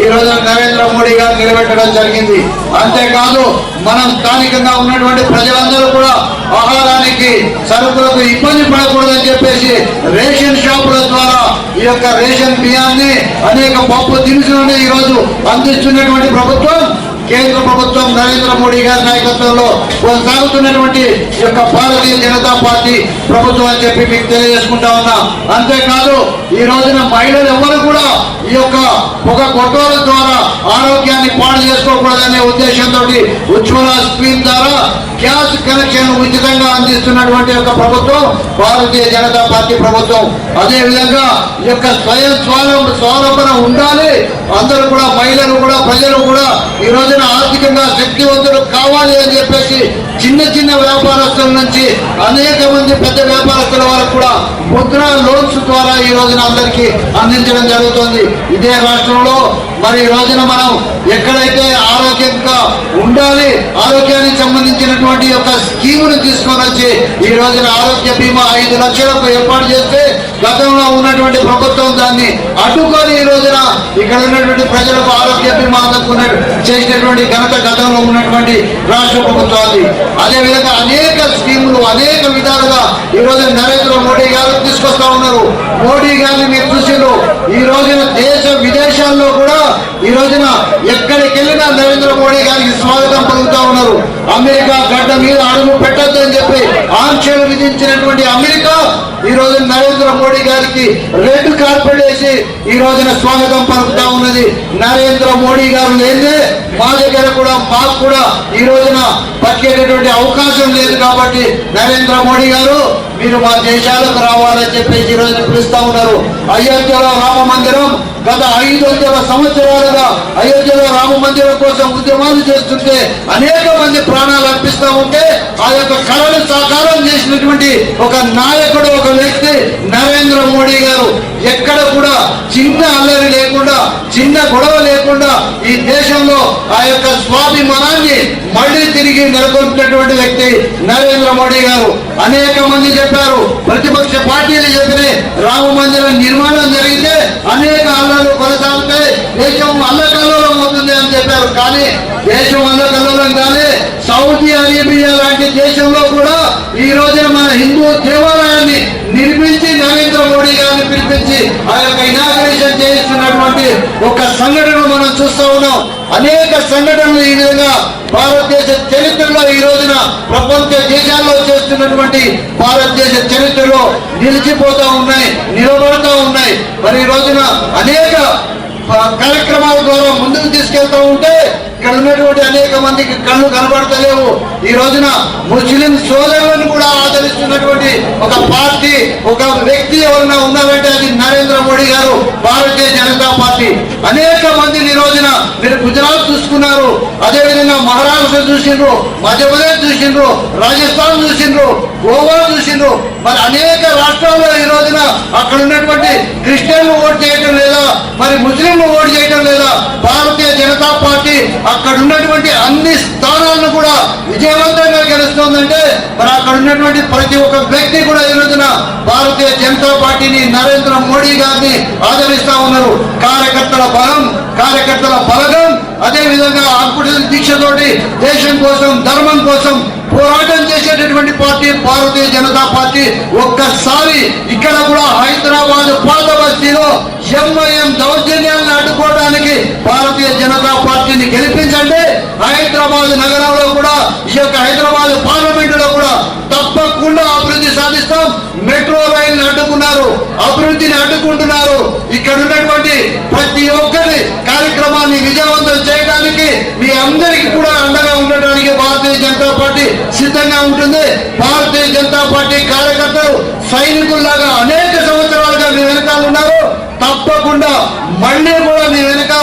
ఈ రోజున నరేంద్ర మోడీ గారు నిలబెట్టడం జరిగింది. అంతేకాదు మనం స్థానికంగా ఉన్నటువంటి ప్రజలందరూ కూడా ఆహారానికి సరుకులకు ఇబ్బంది పడకూడదని చెప్పేసి రేషన్ షాపుల ద్వారా ఈ యొక్క రేషన్ బియ్యాన్ని అనేక పప్పు దినుసులను ఈ రోజు అందిస్తున్నటువంటి ప్రభుత్వం కేంద్ర ప్రభుత్వం నరేంద్ర మోడీ గారి నాయకత్వంలో కొనసాగుతున్నటువంటి యొక్క భారతీయ జనతా పార్టీ ప్రభుత్వం అని చెప్పి మీకు తెలియజేసుకుంటా ఉన్నా. అంతేకాదు ఈ రోజున మహిళలు ఎవరు కూడా ఈ యొక్క ఒక కొట్టోల ద్వారా ఆరోగ్యాన్ని పాడు చేసుకోకూడదనే ఉద్దేశంతో ఉజ్వల స్కీమ్ ద్వారా గ్యాస్ కనెక్షన్ ఉచితంగా అందిస్తున్నటువంటి యొక్క ప్రభుత్వం భారతీయ జనతా పార్టీ ప్రభుత్వం. అదేవిధంగా ఈ యొక్క స్వయం స్వాలం స్వావలంబన ఉండాలి. అందరూ కూడా మహిళలు కూడా ప్రజలు కూడా ఈ రోజున ఆర్థికంగా శక్తివంతులు కావాలి అని చెప్పేసి చిన్న చిన్న వ్యాపారస్తుల నుంచి అనేక మంది పెద్ద వ్యాపారస్తుల వరకు కూడా ముద్ర లోన్స్ ద్వారా ఈ రోజున అందరికీ అందించడం జరుగుతుంది. ఇదే రాష్ట్రంలో మరి ఈ రోజున మనం ఎక్కడైతే ఆరోగ్యంగా ఉండాలి ఆరోగ్యానికి ఒక యొక్క స్కీమును తీసుకొని వచ్చి ఈ రోజున ఆరోగ్య బీమా ఐదు లక్షలకు ఏర్పాటు చేస్తే గతంలో ఉన్నటువంటి ప్రభుత్వం దాన్ని అడ్డుకొని ఈ రోజున ఇక్కడ ఉన్నటువంటి ప్రజలకు ఆరోగ్య బీమా అందుకున్న చేసినటువంటి ఘనత గతంలో ఉన్నటువంటి రాష్ట్ర ప్రభుత్వాన్ని అదేవిధంగా అనేక స్కీములు అనేక విధాలుగా ఈ రోజు నరేంద్ర మోడీ గారు తీసుకొస్తా ఉన్నారు. మోడీ గారిని మీరు చూసిండ్రు. ఈ రోజున దేశ విదేశాల్లో కూడా ఈ రోజున ఎక్కడికి వెళ్ళినా నరేంద్ర మోడీ గారికి స్వాగతం అమెరికా గడ్డ మీద అడుగు పెట్టద్దు అని చెప్పి ఆంక్షలు విధించినటువంటి అమెరికా ఈ రోజు నరేంద్ర మోడీ గారికి రెడ్ కార్పెట్ వేసి ఈ రోజున స్వాగతం పలుకుతా ఉన్నది. నరేంద్ర మోడీ గారు లేదే మా దగ్గర కూడా మాకు కూడా ఈ రోజున బతికేటటువంటి అవకాశం లేదు కాబట్టి నరేంద్ర మోడీ గారు మీరు మా దేశాలకు రావాలని చెప్పేసి ఈరోజు రోజు పిలుస్తా ఉన్నారు. అయోధ్యలో రామ మందిరం గత ఐదు వందల సంవత్సరాలుగా అయోధ్యలో రామ మందిరం కోసం ఉద్యమాలు చేస్తుంటే అనేక మంది ప్రాణాలు అర్పిస్తూ ఉంటే యొక్క కళను సాకారం చేసినటువంటి ఒక నాయకుడు ఒక వ్యక్తి నరేంద్ర మోడీ గారు. ఎక్కడ కూడా చిన్న అల్లరి లేకుండా చిన్న గొడవ లేకుండా ఈ దేశంలో ఆ యొక్క స్వాభిమానాన్ని మళ్ళీ తిరిగి నెలకొల్పినటువంటి వ్యక్తి నరేంద్ర మోడీ గారు. అనేక మంది చెప్పారు ప్రతిపక్ష పార్టీలు చెప్పినాయి రామ మందిరం నిర్మాణం జరిగితే అనేక అల్లలు కొనసాగుతాయి. దేశం అల్లకల్లోలం అవుతుంది అని చెప్పారు. కానీ దేశం అల్లకల్లోలం కానీ సౌదీ అరేబియా లాంటి దేశంలో కూడా ఈ రోజున మన హిందూ దేవాలయాన్ని నిర్మించి నరేంద్ర మోడీ గారిని పిలిపించి ఆ యొక్క ఇనాగ్రేషన్ చేయిస్తున్నటువంటి ఒక సంఘటన మనం చూస్తూ ఉన్నాం. అనేక సంఘటనలు ఈ విధంగా భారతదేశ చరిత్రలో ఈ రోజున ప్రపంచ దేశాల్లో చేస్తున్నటువంటి భారతదేశ చరిత్రలో నిలిచిపోతూ ఉన్నాయి నిలబడుతూ ఉన్నాయి. మరి ఈ రోజున అనేక కార్యక్రమాల ద్వారా ముందుకు తీసుకెళ్తూ ఉంటే ఇక్కడ ఉన్నటువంటి అనేక మందికి కళ్ళు కనబడతలేవు. ఈ రోజున ముస్లిం సోదరులను కూడా ఆదరిస్తున్నటువంటి ఒక పార్టీ ఒక వ్యక్తి ఎవరైనా ఉన్నారంటే అది నరేంద్ర మోడీ గారు భారతీయ జనతా పార్టీ. అనేక మందిని ఈ రోజున మీరు గుజరాత్ చూసుకున్నారు. అదేవిధంగా మహారాష్ట్ర చూసిండ్రు మధ్యప్రదేశ్ చూసిండ్రు రాజస్థాన్ చూసిండ్రు గోవా చూసిండ్రు. మరి అనేక రాష్ట్రాల్లో ఈ రోజున అక్కడ ఉన్నటువంటి క్రిస్టియన్లు ఓటు చేయటం లేదు. మరి ముస్లింలు ఓటు చేయటం లేదా? భారతీయ జనతా పార్టీ అక్కడ ఉన్నటువంటి అన్ని స్థానాలను కూడా విజయవంతంగా గెలుస్తోందంటే మరి అక్కడ ఉన్నటువంటి ప్రతి ఒక్క వ్యక్తి కూడా ఈ రోజున భారతీయ జనతా పార్టీని నరేంద్ర మోడీ గారిని ఆదరిస్తా ఉన్నారు. కార్యకర్తల బలం కార్యకర్తల బలగం అదే విధంగా దీక్షతోటి దేశం కోసం ధర్మం కోసం పోరాటం చేసేటటువంటి పార్టీ భారతీయ జనతా పార్టీ ఒక్కసారి ఇక్కడ కూడా హైదరాబాద్ పాత బస్తీలో ఎంఐఎం దౌర్జన్యాలను అడ్డుకోవడానికి భారతీయ జనతా పార్టీని గెలిపించండి. హైదరాబాద్ నగరంలో కూడా ఈ యొక్క హైదరాబాద్ పార్లమెంటులో కూడా తప్పకుండా అభివృద్ధి సాధిస్తాం. మెట్రో రైలు అభివృద్ధిని అడ్డుకుంటున్నారు ఇక్కడ ఉన్నటువంటి ప్రతి ఒక్కరి కార్యక్రమాన్ని విజయవంతం చేయడానికి మీ అందరికీ కూడా అండగా ఉండడానికి భారతీయ జనతా పార్టీ సిద్ధంగా ఉంటుంది. భారతీయ జనతా పార్టీ కార్యకర్తలు సైనికుల్లాగా అనేక సంవత్సరాలుగా మీ వెనకాల ఉన్నారు. తప్పకుండా మళ్ళీ కూడా మీ వెనక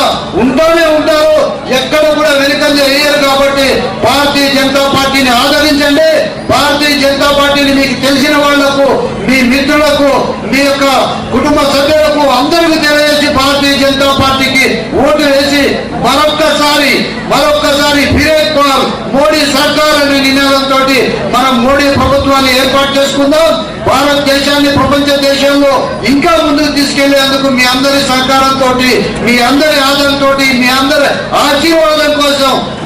ఉంటూనే ఉంటారు ఎక్కడ కూడా వెనుకంజ వేయరు కాబట్టి భారతీయ జనతా పార్టీని ఆదరించండి భారతీయ జనతా మీకు తెలిసిన వాళ్ళకు మీ మిత్రులకు మీ యొక్క కుటుంబ సభ్యులకు అందరికీ తెలియజేసి భారతీయ జనతా పార్టీకి ఓటు వేసి మరొక్కసారి మరొక్కసారి ఫిరేజ్ కుమార్ మోడీ సర్కార్ అనే నినాదంతో మనం మోడీ ప్రభుత్వాన్ని ఏర్పాటు చేసుకుందాం. భారతదేశాన్ని ప్రపంచ దేశంలో ఇంకా ముందుకు తీసుకెళ్ళేందుకు మీ అందరి సహకారంతో మీ అందరి ఆదరణతో మీ అందరి ఆశీర్వాదం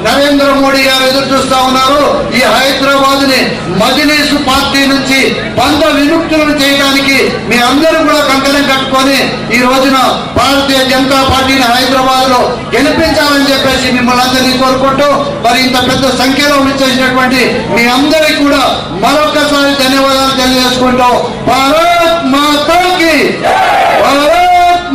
నరేంద్ర మోడీ గారు ఎదురు చూస్తా ఉన్నారు. ఈ హైదరాబాద్ని మజిలీస్ పార్టీ నుంచి బంధ విముక్తులను చేయడానికి మీ అందరూ కూడా కంకణం కట్టుకొని ఈ రోజున భారతీయ జనతా పార్టీని హైదరాబాద్లో గెలిపించాలని చెప్పేసి మిమ్మల్ని అందరినీ కోరుకుంటూ మరి ఇంత పెద్ద సంఖ్యలో వచ్చేసినటువంటి మీ అందరికీ కూడా మరొకసారి ధన్యవాదాలు తెలియజేసుకుంటూ భారత్ మాతాకి భారత్